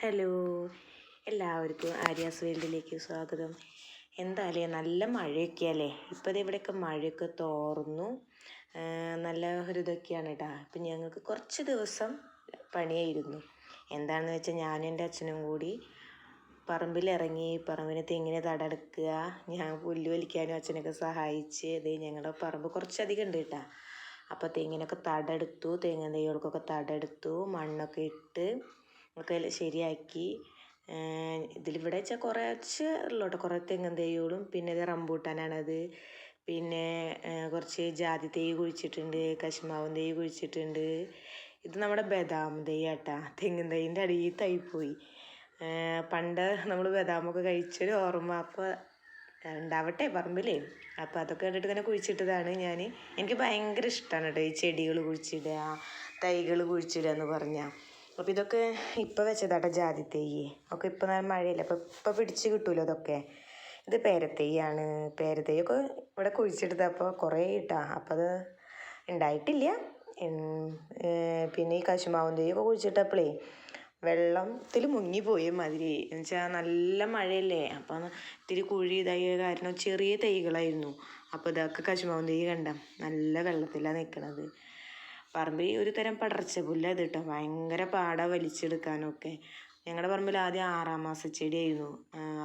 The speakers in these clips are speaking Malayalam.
ഹലോ. എല്ലാവർക്കും ആര്യാസ് വേൾഡിലേക്ക് സ്വാഗതം. എന്തായാലും നല്ല മഴയൊക്കെ അല്ലേ? ഇപ്പോൾ ഇവിടെയൊക്കെ മഴയൊക്കെ തോർന്നു. നല്ല ഒരു ഇതൊക്കെയാണ് കേട്ടോ ഇപ്പം ഞങ്ങൾക്ക് കുറച്ച് ദിവസം പണിയായിരുന്നു. എന്താണെന്ന് വെച്ചാൽ ഞാനും എന്റെ അച്ഛനും കൂടി പറമ്പിലിറങ്ങി പറമ്പിന് തെങ്ങിന് തടടുക്കുക ഞാൻ പുല്ല് വലിക്കാനും അച്ഛനൊക്കെ സഹായിച്ച് ഇത് ഞങ്ങളുടെ പറമ്പ് കുറച്ചധികം ഉണ്ട് കേട്ടോ അപ്പോൾ തെങ്ങിനൊക്കെ തടെടുത്തു തെങ്ങിൻ തൈകൾക്കൊക്കെ തടെടുത്തു മണ്ണൊക്കെ ഇട്ട് ഒക്കെ ശരിയാക്കി. ഇതിലിവിടെ വെച്ചാൽ കുറച്ച് ഉള്ളൂ കേട്ടോ കുറേ തെങ്ങൻ തൈകളും പിന്നെ ഇത് റംബൂട്ടാനാണത്. പിന്നെ കുറച്ച് ജാതി തൈ കുഴിച്ചിട്ടുണ്ട്. കശുമാവൻ തൈ കുഴിച്ചിട്ടുണ്ട്. ഇത് നമ്മുടെ ബദാം തൈ ആട്ടാ തെങ്ങിൻ തൈന്റെ അടിയിൽ തൈ പോയി പണ്ട് നമ്മൾ ബദാമൊക്കെ കഴിച്ചൊരു ഓർമ്മ. അപ്പോൾ ഉണ്ടാവട്ടെ പറമ്പിലേ. അപ്പോൾ അതൊക്കെ കണ്ടിട്ട് ഇങ്ങനെ കുഴിച്ചിട്ടതാണ് ഞാൻ എനിക്ക് ഭയങ്കര ഇഷ്ടമാണ് കേട്ടോ ഈ ചെടികൾ കുഴിച്ചിടുക തൈകൾ കുഴിച്ചിടുക എന്ന് പറഞ്ഞാൽ അപ്പോൾ ഇതൊക്കെ ഇപ്പോൾ വെച്ചതാട്ടോ ജാതി തെയ്യ് ഒക്കെ ഇപ്പോൾ നല്ല മഴയില്ല? അപ്പോൾ ഇപ്പോൾ പിടിച്ച് കിട്ടുമല്ലോ അതൊക്കെ ഇത് പേരത്തെയ്യാണ്. പേരത്തെയ്യൊക്കെ ഇവിടെ കുഴിച്ചെടുത്ത അപ്പോൾ കുറേ ഇട്ടാ. അപ്പോൾ അത് ഉണ്ടായിട്ടില്ല പിന്നെ ഈ കശുമാവും തെയ്യൊക്കെ കുഴിച്ചിട്ടപ്പോഴേ വെള്ളത്തിൽ മുങ്ങിപ്പോയി മാതിരി എന്നുവെച്ചാൽ നല്ല മഴയല്ലേ? അപ്പം ഇത്തിരി കുഴി ഇതായ കാരണം ചെറിയ തൈകളായിരുന്നു അപ്പോൾ ഇതൊക്കെ കശുമാവും തെയ്യ് കണ്ട നല്ല വെള്ളത്തിലാണ് നിൽക്കണത് പറമ്പിൽ ഒരു തരം പടർച്ച പുല്ല അത് കേട്ടോ ഭയങ്കര പാടാ വലിച്ചെടുക്കാനൊക്കെ. ഞങ്ങളുടെ പറമ്പിൽ ആദ്യം ആറാം മാസ ചെടിയായിരുന്നു.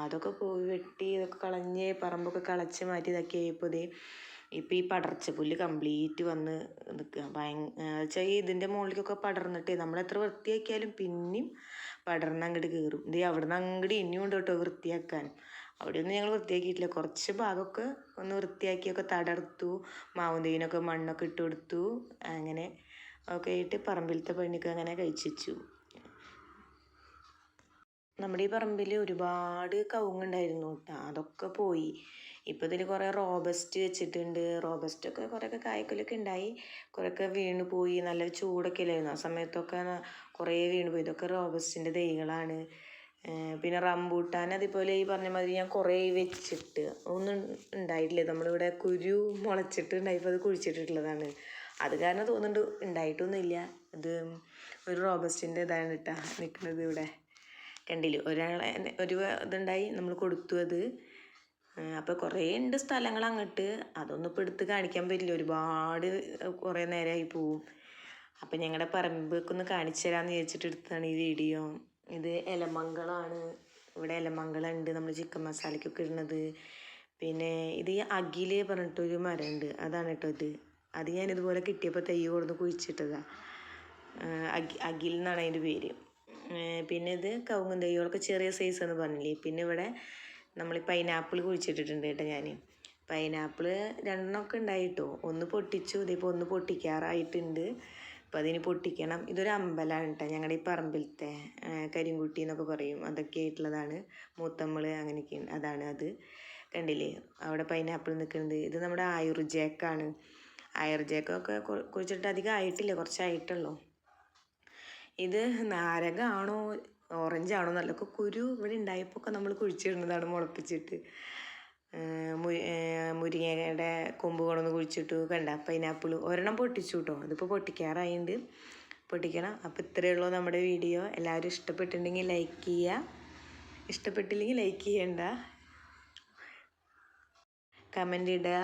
അതൊക്കെ പോയി വെട്ടി ഇതൊക്കെ കളഞ്ഞ് പറമ്പൊക്കെ കളച്ച് മാറ്റി ഇതൊക്കെ ആയപ്പോൾ ഇപ്പോൾ ഈ പടർച്ച പുല്ല് കംപ്ലീറ്റ് വന്ന് നിൽക്കുക ഭയങ്കര വെച്ചാൽ ഇതിന്റെ മുകളിലേക്കൊക്കെ പടർന്നിട്ട് നമ്മൾ എത്ര വൃത്തിയാക്കിയാലും പിന്നെയും പടർന്ന് അങ്ങോട്ട് കയറും ഇത് അവിടെ നിന്ന് അങ്ങോട്ട് ഇനിയും ഉണ്ട് കേട്ടോ വൃത്തിയാക്കാൻ. അവിടെയൊന്നും ഞങ്ങൾ വൃത്തിയാക്കിയിട്ടില്ല. കുറച്ച് ഭാഗമൊക്കെ ഒന്ന് വൃത്തിയാക്കിയൊക്കെ തടർത്തു. മാവും തേനൊക്കെ മണ്ണൊക്കെ ഇട്ട് കൊടുത്തു. അങ്ങനെ ഒക്കെ ആയിട്ട് പറമ്പിലത്തെ പണിയൊക്കെ അങ്ങനെ കഴിച്ചു നമ്മുടെ ഈ പറമ്പിൽ ഒരുപാട് കവുങ്ങുണ്ടായിരുന്നു കേട്ടോ. അതൊക്കെ പോയി. ഇപ്പോൾ ഇതിൽ കുറേ റോബസ്റ്റ് വെച്ചിട്ടുണ്ട്. റോബസ്റ്റ് ഒക്കെ കുറേയൊക്കെ കായ്ക്കലൊക്കെ ഉണ്ടായി. കുറേയൊക്കെ വീണ് പോയി. നല്ല ചൂടൊക്കെ അല്ലായിരുന്നു ആ സമയത്തൊക്കെ കുറേ വീണ് പോയി. ഇതൊക്കെ റോബസ്റ്റിന്റെ തൈകളാണ്. പിന്നെ റംബൂട്ടാൻ അതേപോലെ ഈ പറഞ്ഞ മാതിരി ഞാൻ കുറേ വെച്ചിട്ട് ഒന്നും ഉണ്ടായിട്ടില്ല. നമ്മളിവിടെ കുരു മുളച്ചിട്ട് ഉണ്ടായപ്പോൾ അത് കുഴിച്ചിട്ടിട്ടുള്ളതാണ്. അത് കാരണം തോന്നുന്നുണ്ട് ഉണ്ടായിട്ടൊന്നുമില്ല. ഇത് ഒരു റോബസ്റ്റിന്റെ ഇതാണ് കേട്ടോ നിൽക്കുന്നത് ഇവിടെ. കണ്ടില്ല? ഒരാളെ ഒരു ഇതുണ്ടായി നമ്മൾ കൊടുത്തു അത്. അപ്പോൾ കുറേ ഉണ്ട് സ്ഥലങ്ങൾ അങ്ങോട്ട്. അതൊന്നും ഇപ്പോൾ എടുത്ത് കാണിക്കാൻ പറ്റില്ല. ഒരുപാട് കുറേ നേരമായി പോവും. അപ്പം ഞങ്ങളുടെ പറമ്പൊക്കെ ഒന്ന് കാണിച്ചു തരാമെന്ന് വിചാരിച്ചിട്ട് എടുത്തതാണ് ഈ വീഡിയോ. ഇത് ഇലമംഗളാണ് ഇവിടെ എലമംഗളുണ്ട്. നമ്മൾ ചിക്കൻ മസാലയ്ക്കൊക്കെ ഇടുന്നത്. പിന്നെ ഇത് ഈ അഖിൽ പറഞ്ഞിട്ടൊരു മരമുണ്ട്. അതാണ് കേട്ടോ ഇത്. അത് ഞാൻ ഇതുപോലെ കിട്ടിയപ്പോൾ തൈ കൊടുന്ന് കുഴിച്ചിട്ടതാണ് അഖി അഖിൽ എന്നാണ് അതിന്റെ പേര്. പിന്നെ ഇത് കവുങ്ങും തൈകളൊക്കെ ചെറിയ സൈസ് എന്ന് പറഞ്ഞില്ലേ? പിന്നെ ഇവിടെ നമ്മൾ പൈനാപ്പിൾ കുഴിച്ചിട്ടിട്ടുണ്ട് കേട്ടോ ഞാൻ പൈനാപ്പിൾ രണ്ടെണ്ണമൊക്കെ ഉണ്ടായിട്ടോ. ഒന്ന് പൊട്ടിച്ചു. ഇതിപ്പോൾ ഒന്ന് പൊട്ടിക്കാറായിട്ടുണ്ട്. അപ്പോൾ അതിന് പൊട്ടിക്കണം. ഇതൊരു അമ്പലമാണ് കേട്ടോ ഞങ്ങളുടെ ഈ പറമ്പിലത്തെ കരിങ്കുട്ടി എന്നൊക്കെ പറയും. അതൊക്കെ ആയിട്ടുള്ളതാണ്. മൂത്തമ്മൾ അങ്ങനെയൊക്കെ അതാണ് അത്. കണ്ടില്ലേ? അവിടെ പൈനാപ്പിൾ നിൽക്കുന്നത്. ഇത് നമ്മുടെ ആയുർജേക്കാണ്. ആയുർജേക്കൊക്കെ കുഴിച്ചിട്ട് അധികം ആയിട്ടില്ല. കുറച്ചായിട്ടുള്ളൂ. ഇത് നാരകമാണോ ഓറഞ്ച് ആണോ നല്ലൊക്കെ കുരു ഇവിടെ ഉണ്ടായപ്പോൾ ഒക്കെ നമ്മൾ കുഴിച്ചിടുന്നതാണ് മുളപ്പിച്ചിട്ട്. മുരിങ്ങയുടെ കൊമ്പ് കൊണ്ടൊന്ന് കുഴിച്ചിട്ടു കണ്ട? പൈനാപ്പിൾ ഒരെണ്ണം പൊട്ടിച്ചു കേട്ടോ അതിപ്പോൾ പൊട്ടിക്കാറായിട്ടുണ്ട് പൊട്ടിക്കണം. അപ്പോൾ ഇത്രയേ ഉള്ളൂ നമ്മുടെ വീഡിയോ. എല്ലാവരും ഇഷ്ടപ്പെട്ടിട്ടുണ്ടെങ്കിൽ ലൈക്ക് ചെയ്യുക ഇഷ്ടപ്പെട്ടില്ലെങ്കിൽ ലൈക്ക് ചെയ്യണ്ട. കമന്റ് ഇടുക